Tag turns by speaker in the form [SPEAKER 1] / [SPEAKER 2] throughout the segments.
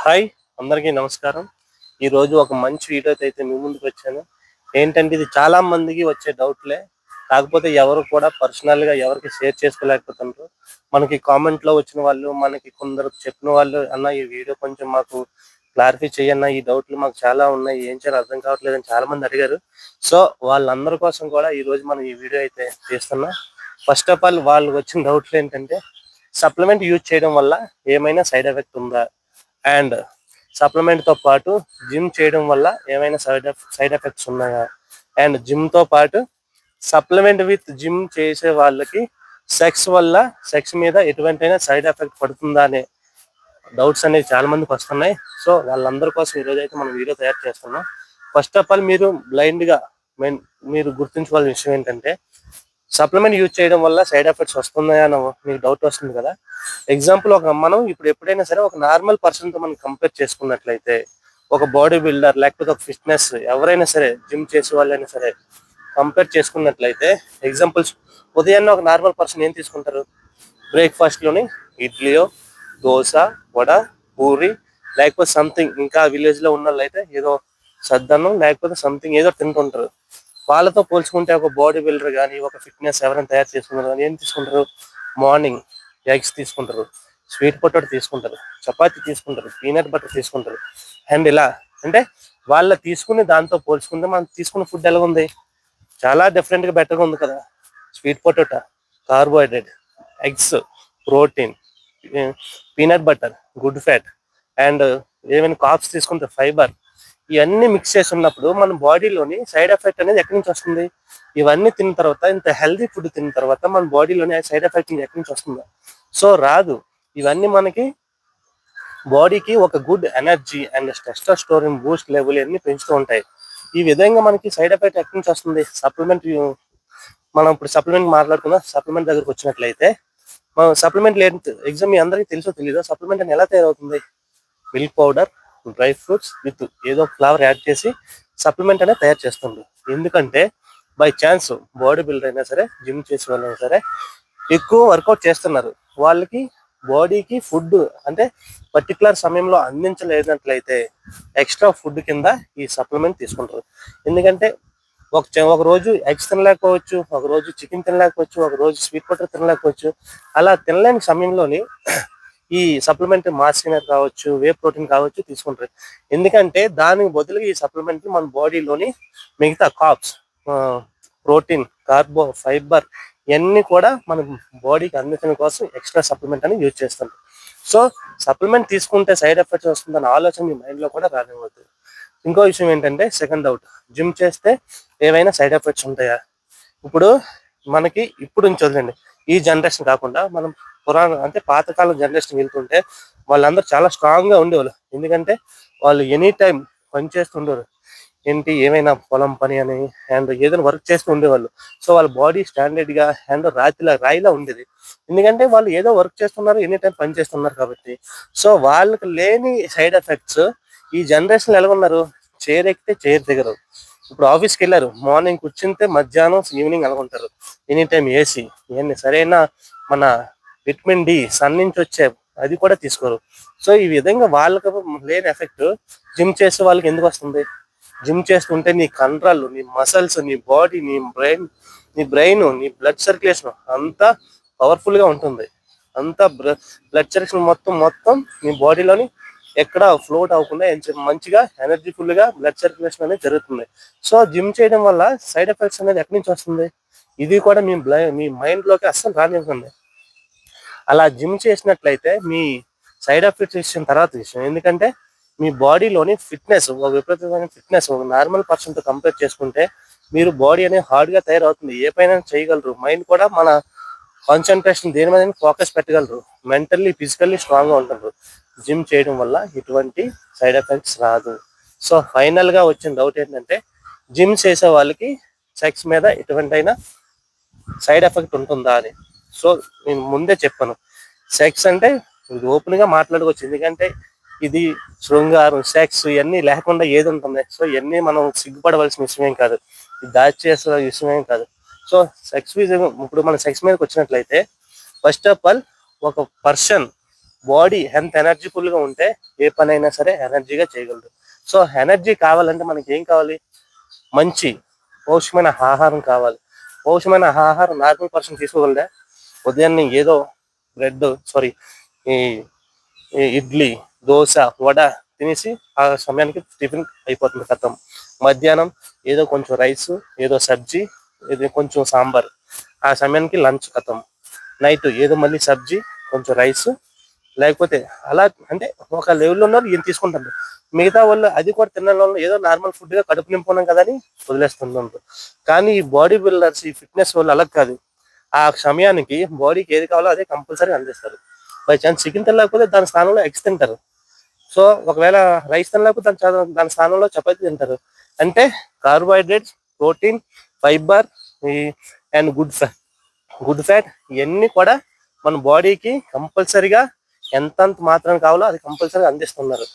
[SPEAKER 1] Hi అందరికీ నమస్కారం. ఈ రోజు ఒక మంచి వీడియోతో అయితే మీ ముందుకు వచ్చాను. ఏంటంటే ఇది చాలా మందికి వచ్చే డౌట్లే. కాకపోతే ఎవరు కూడా పర్సనల్గా ఎవరికి షేర్ చేసుకోలేకపోతున్నారు మనకి కామెంట్లో వచ్చిన వాళ్ళు మనకి కొందరు చెప్పిన వాళ్ళు అన్న ఈ వీడియో కొంచెం మాకు క్లారిఫై చేయన్న ఈ డౌట్లు మాకు చాలా ఉన్నాయి. ఏం చేయాలి అర్థం కావట్లేదు అని చాలా మంది అడిగారు. సో వాళ్ళందరి కోసం కూడా ఈ రోజు మనం ఈ వీడియో అయితే చేస్తున్నాం. ఫస్ట్ ఆఫ్ ఆల్ వాళ్ళకి వచ్చిన డౌట్లు ఏంటంటే సప్లిమెంట్ యూజ్ చేయడం వల్ల ఏమైనా సైడ్ ఎఫెక్ట్ ఉందా? అండ్ సప్లిమెంట్తో పాటు జిమ్ చేయడం వల్ల ఏమైనా సైడ్ సైడ్ ఎఫెక్ట్స్ ఉన్నాయా? అండ్ జిమ్తో పాటు సప్లిమెంట్ విత్ జిమ్ చేసే వాళ్ళకి సెక్స్ వల్ల సెక్స్ మీద ఎటువంటి సైడ్ ఎఫెక్ట్ పడుతుందా అనే డౌట్స్ అనేవి చాలా మందికి వస్తున్నాయి. సో వాళ్ళందరి కోసం ఈరోజు అయితే మనం వీడియో తయారు చేస్తున్నాం. ఫస్ట్ ఆఫ్ ఆల్ మీరు బ్లైండ్గా మెయిన్ మీరు గుర్తుంచుకోవాల్సిన విషయం ఏంటంటే సప్లిమెంట్ యూజ్ చేయడం వల్ల సైడ్ ఎఫెక్ట్స్ వస్తున్నాయా అని మీకు డౌట్ వస్తుంది కదా. ఎగ్జాంపుల్ ఒక మనం ఇప్పుడు ఎప్పుడైనా సరే ఒక నార్మల్ పర్సన్తో మనం కంపేర్ చేసుకున్నట్లయితే ఒక బాడీ బిల్డర్ లేకపోతే ఒక ఫిట్నెస్ ఎవరైనా సరే జిమ్ చేసే వాళ్ళైనా సరే కంపేర్ చేసుకున్నట్లయితే ఎగ్జాంపుల్స్ ఉదయాన్నే ఒక నార్మల్ పర్సన్ ఏం తీసుకుంటారు? బ్రేక్ఫాస్ట్లోని ఇడ్లీయో దోశ వడ పూరి లేకపోతే సంథింగ్ ఇంకా విలేజ్లో ఉన్న వాళ్ళైతే ఏదో సద్దన్నం లేకపోతే సంథింగ్ ఏదో తింటుంటారు. వాళ్ళతో పోల్చుకుంటే ఒక బాడీ బిల్డర్ కానీ ఒక ఫిట్నెస్ ఎవరైనా తయారు చేసుకుంటారు కానీ ఏం తీసుకుంటారు? మార్నింగ్ ఎగ్స్ తీసుకుంటారు స్వీట్ పొటాటో తీసుకుంటారు చపాతి తీసుకుంటారు పీనట్ బటర్ తీసుకుంటారు. అండ్ ఇలా అంటే వాళ్ళ తీసుకునే దాంతో పోల్చుకుంటే మనం తీసుకున్న ఫుడ్ ఎలా ఉంది చాలా డిఫరెంట్గా బెటర్గా ఉంది కదా. Sweet potato carbohydrate eggs protein peanut butter good fat and ఏమైనా కాప్స్ తీసుకుంటే ఫైబర్ ఇవన్నీ మిక్స్ చేసి ఉన్నప్పుడు మన బాడీలోని సైడ్ ఎఫెక్ట్ అనేది ఎక్కడి నుంచి వస్తుంది? ఇవన్నీ తిన్న తర్వాత ఇంత హెల్దీ ఫుడ్ తిన్న తర్వాత మన బాడీలోని సైడ్ ఎఫెక్ట్ ఎక్కడి నుంచి వస్తుంది? సో రాదు. ఇవన్నీ మనకి బాడీకి ఒక good energy and testosterone boost level అన్ని పెంచుతూ ఉంటాయి. ఈ విధంగా మనకి సైడ్ ఎఫెక్ట్ ఎక్కడి నుంచి వస్తుంది? సప్లిమెంట్ మనం ఇప్పుడు సప్లిమెంట్ మాట్లాడుకున్న సప్లిమెంట్ దగ్గరకు వచ్చినట్లయితే మనం సప్లిమెంట్ లేదు ఎగ్జామ్ మీ అందరికీ తెలుసో తెలీదో సప్లిమెంట్ అని ఎలా తయారవుతుంది? Milk powder dry fruits with ఏదో ఫ్లవర్ యాడ్ చేసి సప్లిమెంట్ అనేది తయారు చేస్తుంది ఎందుకంటే బై ఛాన్స్ బాడీ బిల్డర్ అయినా సరే జిమ్ చేసిన వాళ్ళైనా సరే ఎక్కువ వర్కౌట్ చేస్తున్నారు. వాళ్ళకి బాడీకి ఫుడ్ అంటే పర్టికులర్ సమయంలో అందించలేనట్లయితే ఎక్స్ట్రా ఫుడ్ కింద ఈ సప్లిమెంట్ తీసుకుంటారు. ఎందుకంటే ఒక ఒక రోజు ఎగ్స్ తినలేకపోవచ్చు ఒక రోజు చికెన్ తినలేకపోవచ్చు ఒక రోజు స్వీట్ పొటాటో తినలేకపోవచ్చు. అలా తినలేని సమయంలోని ఈ సప్లిమెంట్ మాస్కినర్ కావచ్చు వే ప్రోటీన్ కావచ్చు తీసుకుంటారు. ఎందుకంటే దానికి బదులుగా ఈ సప్లిమెంట్ మన బాడీలోని మిగతా కాప్స్ ప్రోటీన్ కార్బో ఫైబర్ ఇవన్నీ కూడా మన బాడీకి అందించడం కోసం ఎక్స్ట్రా సప్లిమెంట్ అని యూజ్ చేస్తుంటారు సో సప్లిమెంట్ తీసుకుంటే సైడ్ ఎఫెక్ట్స్ వస్తుందన్న ఆలోచన మీ మైండ్లో కూడా రానివ్వద్దు. ఇంకో విషయం ఏంటంటే సెకండ్ డౌట్ జిమ్ చేస్తే ఏవైనా సైడ్ ఎఫెక్ట్స్ ఉంటాయా? ఇప్పుడు మనకి ఇప్పుడు నుంచి వదిలేండి. ఈ జనరేషన్ కాకుండా మనం పురాణ అంటే పాతకాలం జనరేషన్ వెళ్తుంటే వాళ్ళందరూ చాలా స్ట్రాంగ్గా ఉండేవాళ్ళు. ఎందుకంటే వాళ్ళు ఎనీ టైం పని చేస్తుండేవారు. ఏంటి? ఏమైనా పొలం పని అని అండ్ ఏదైనా వర్క్ చేస్తూ ఉండేవాళ్ళు. సో వాళ్ళ బాడీ స్టాండర్డ్గా అండ్ రాతిలా రాయిలా ఉండేది. ఎందుకంటే వాళ్ళు ఏదో వర్క్ చేస్తున్నారు ఎనీ టైం పని చేస్తున్నారు కాబట్టి. సో వాళ్ళకి లేని సైడ్ ఎఫెక్ట్స్ ఈ జనరేషన్ ఎలా ఉన్నారు? చైర్ ఎక్కితే చైర్ దిగరు. ఇప్పుడు ఆఫీస్కి వెళ్ళారు. మార్నింగ్ కూర్చుంటే మధ్యాహ్నం ఈవినింగ్ అనుకుంటారు ఎనీ టైం ఏసీ. ఇవన్నీ సరైన మన విటమిన్ డి సన్ నుంచి వచ్చే అది కూడా తీసుకోరు. సో ఈ విధంగా వాళ్ళకి లేని ఎఫెక్ట్ జిమ్ చేసే వాళ్ళకి ఎందుకు వస్తుంది? జిమ్ చేస్తుంటే నీ కండరాలు నీ మసల్స్ నీ బాడీ నీ బ్రెయిన్ నీ బ్రెయిన్ నీ బ్లడ్ సర్క్యులేషన్ అంతా పవర్ఫుల్గా ఉంటుంది. అంతా బ్లడ్ సర్క్యులేషన్ మొత్తం మొత్తం నీ బాడీలోని ఎక్కడ ఫ్లోట్ అవ్వకుండా మంచిగా ఎనర్జీఫుల్గా బ్లడ్ సర్క్యులేషన్ అనేది జరుగుతుంది. సో జిమ్ చేయడం వల్ల సైడ్ ఎఫెక్ట్స్ అనేది ఎక్కడి నుంచి వస్తుంది? ఇది కూడా మీ బ్లై మీ మైండ్లోకి అస్సలు రానివ్వండి అలా జిమ్ చేసినట్లయితే మీ సైడ్ ఎఫెక్ట్స్ ఇచ్చిన తర్వాత విషయం. ఎందుకంటే మీ బాడీలోని ఫిట్నెస్ ఒక విపరీతమైన ఫిట్నెస్ ఒక నార్మల్ పర్సన్తో కంపేర్ చేసుకుంటే మీరు బాడీ అనేది హార్డ్గా తయారవుతుంది. ఏ పైన చేయగలరు. మైండ్ కూడా మన కాన్సన్ట్రేషన్ దేని మీద ఫోకస్ పెట్టగలరు. మెంటల్లీ ఫిజికల్లీ స్ట్రాంగ్గా ఉంటారు. జిమ్ చేయడం వల్ల ఎటువంటి సైడ్ ఎఫెక్ట్స్ రాదు. సో ఫైనల్గా వచ్చిన డౌట్ ఏంటంటే జిమ్ చేసే వాళ్ళకి సెక్స్ మీద ఎటువంటి సైడ్ ఎఫెక్ట్ ఉంటుందా అని. సో నేను ముందే చెప్పాను సెక్స్ అంటే ఇది ఓపెన్గా మాట్లాడుకోవచ్చు. ఎందుకంటే ఇది శృంగారం సెక్స్ ఇవన్నీ లేకుండా ఏది ఉంటుంది. సో ఇవన్నీ మనం సిగ్గుపడవలసిన విషయం కాదు. ఇది దాచేసిన విషయమేం కాదు. సో సెక్స్ ఇప్పుడు మన సెక్స్ మీదకి వచ్చినట్లయితే ఫస్ట్ ఆఫ్ ఆల్ ఒక పర్సన్ బాడీ ఎంత ఎనర్జీఫుల్గా ఉంటే ఏ పని అయినా సరే ఎనర్జీగా చేయగలరు సో ఎనర్జీ కావాలంటే మనకి ఏం కావాలి? మంచి పౌష్యమైన ఆహారం కావాలి. పౌష్యమైన ఆహారం నార్మల్ పర్సన్ తీసుకోగలరా ఉదయాన్నే ఏదో బ్రెడ్ సారీ ఈ ఇడ్లీ దోశ వడ తినేసి ఆ సమయానికి టిఫిన్ అయిపోతుంది కథం. మధ్యాహ్నం ఏదో కొంచెం రైస్ ఏదో సబ్జీ ఏదో కొంచెం సాంబార్. ఆ సమయానికి లంచ్ కథం. నైట్ ఏదో మళ్ళీ సబ్జీ కొంచెం రైస్ లేకపోతే అలా అంటే ఒక లెవెల్లో ఉన్నారు ఏం తీసుకుంటారు మిగతా వాళ్ళు అది కూడా తినడం వల్ల ఏదో నార్మల్ ఫుడ్గా కడుపు నింపుకున్నాం కదా అని వదిలేస్తుంటారు. కానీ ఈ బాడీ బిల్డర్స్ ఈ ఫిట్నెస్ వాళ్ళు అలా కాదు. ఆ సమయానికి బాడీకి ఏది కావాలో అదే కంపల్సరీ అందిస్తారు. బై ఛాన్స్ చికెన్ తినలేకపోతే దాని స్థానంలో ఎగ్స్ తింటారు. సో ఒకవేళ రైస్ తినలేకపోతే దాని దాని స్థానంలో చపాతి తింటారు. అంటే carbohydrates protein fibre and good fat good fat ఇవన్నీ కూడా మన బాడీకి కంపల్సరీగా ఎంతంత మాత్రం కావాలో అది కంపల్సరీగా అందిస్తున్నారు.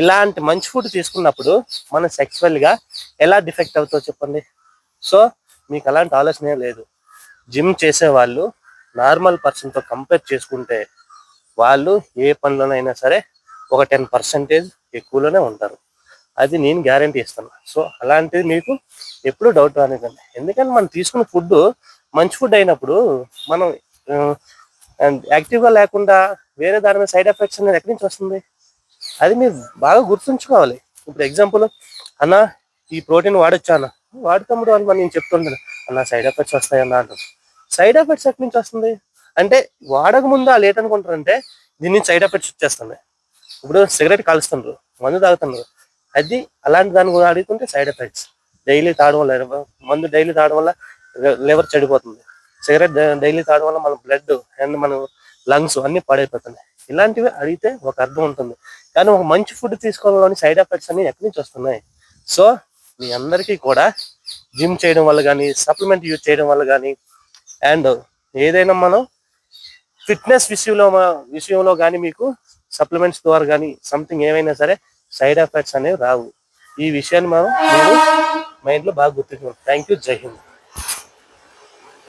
[SPEAKER 1] ఇలాంటి మంచి ఫుడ్ తీసుకున్నప్పుడు మనం సెక్చువల్గా ఎలా డిఫెక్ట్ అవుతుందో చెప్పండి. సో మీకు అలాంటి ఆలోచన లేదు. జిమ్ చేసే వాళ్ళు నార్మల్ పర్సన్తో కంపేర్ చేసుకుంటే వాళ్ళు ఏ పనిలోనైనా సరే ఒక టెన్ పర్సెంటేజ్ ఎక్కువలోనే ఉంటారు. అది నేను గ్యారంటీ ఇస్తాను. సో అలాంటిది మీకు ఎప్పుడు డౌట్ అనేది ఎందుకంటే మనం తీసుకున్న ఫుడ్ మంచి ఫుడ్ అయినప్పుడు మనం యాక్టివ్గా లేకుండా వేరే దాని మీద సైడ్ ఎఫెక్ట్స్ అనేది ఎక్కడి నుంచి వస్తుంది? అది మీరు బాగా గుర్తుంచుకోవాలి. ఇప్పుడు ఎగ్జాంపుల్ అన్న ఈ ప్రోటీన్ వాడొచ్చా అన్న? వాడితేముడు వాళ్ళు మనం నేను చెప్తుంటాను. అన్న సైడ్ ఎఫెక్ట్స్ వస్తాయన్న అంటారు. సైడ్ ఎఫెక్ట్స్ ఎక్కడి నుంచి వస్తుంది? అంటే వాడక ముందు వాళ్ళు ఏంటనుకుంటారంటే దీని నుంచి సైడ్ ఎఫెక్ట్స్ వచ్చేస్తున్నాయి ఇప్పుడు సిగరెట్ కాలుస్తున్నారు మందు తాగుతున్నారు అది అలాంటి దాన్ని కూడా అడుగుతుంటే సైడ్ ఎఫెక్ట్స్. డైలీ తాగడం వల్ల మందు డైలీ తాగడం వల్ల లివర్ చెడిపోతుంది. సిగరెట్ డైలీ తాగడం వల్ల మన బ్లడ్ అండ్ మన లంగ్స్ అన్ని పాడైపోతున్నాయి. ఇలాంటివి అడిగితే ఒక అర్థం ఉంటుంది. కానీ ఒక మంచి ఫుడ్ తీసుకోవడంలోని సైడ్ ఎఫెక్ట్స్ అన్ని ఎక్కడి నుంచి వస్తున్నాయి? సో మీ అందరికీ కూడా జిమ్ చేయడం వల్ల కానీ సప్లిమెంట్ యూజ్ చేయడం వల్ల కానీ అండ్ ఏదైనా మనం ఫిట్నెస్ విషయంలో విషయంలో కానీ మీకు సప్లిమెంట్స్ ద్వారా కానీ సంథింగ్ ఏమైనా సరే సైడ్ ఎఫెక్ట్స్ అనేవి రావు. ఈ విషయాన్ని మనం మీరు మైండ్లో బాగా గుర్తుంచుకోండి థ్యాంక్ యూ జై హింద్.